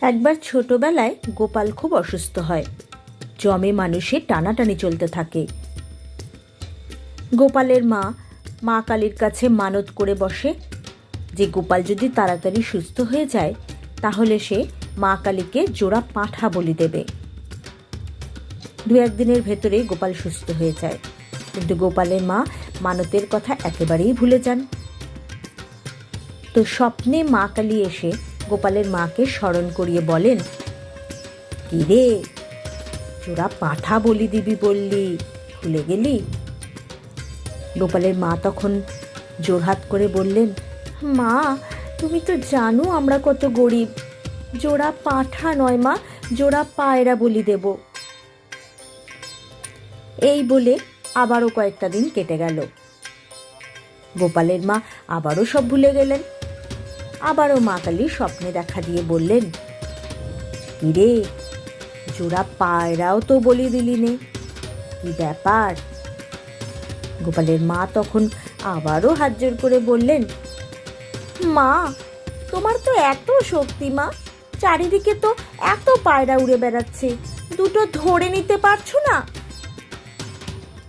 একবার ছোটবেলায় গোপাল খুব অসুস্থ হয়। জমে মানুষের টানাটানি চলতে থাকে। গোপালের মা মা কালীর কাছে মানত করে বসে যে গোপাল যদি তাড়াতাড়ি সুস্থ হয়ে যায়, তাহলে সে মা কালীকে জোড়া পাঁঠা বলি দেবে। দু একদিনের ভেতরে গোপাল সুস্থ হয়ে যায়। কিন্তু গোপালের মা মানতের কথা একেবারেই ভুলে যান। তো স্বপ্নে মা কালী এসে গোপালের মাকে স্মরণ করিয়ে বলেন কি রে চোরা পাঁঠা বলি দিবি বললি, ভুলে গেলি? গোপালের মা তখন জোরহাত করে বললেন, মা, তুমি তো জানো আমরা কত গরিব। জোড়া পাঁঠা নয় মা, জোড়া পায়রা বলি দেব। এই বলে আবারও কয়েকটা দিন কেটে গেল। গোপালের মা আবারও সব ভুলে গেলেন। আবারও মা কালী স্বপ্নে দেখা দিয়ে বললেন, কিরে, জোড়া পায়রাও তো বলি দিলি নে, কি ব্যাপার? গোপালের মা তখন আবারও হাত জোর করে বললেন, মা, তোমার তো এত শক্তি মা, চারিদিকে তো এত পায়রা উড়ে বেড়াচ্ছে, দুটো ধরে নিতে পারছ না?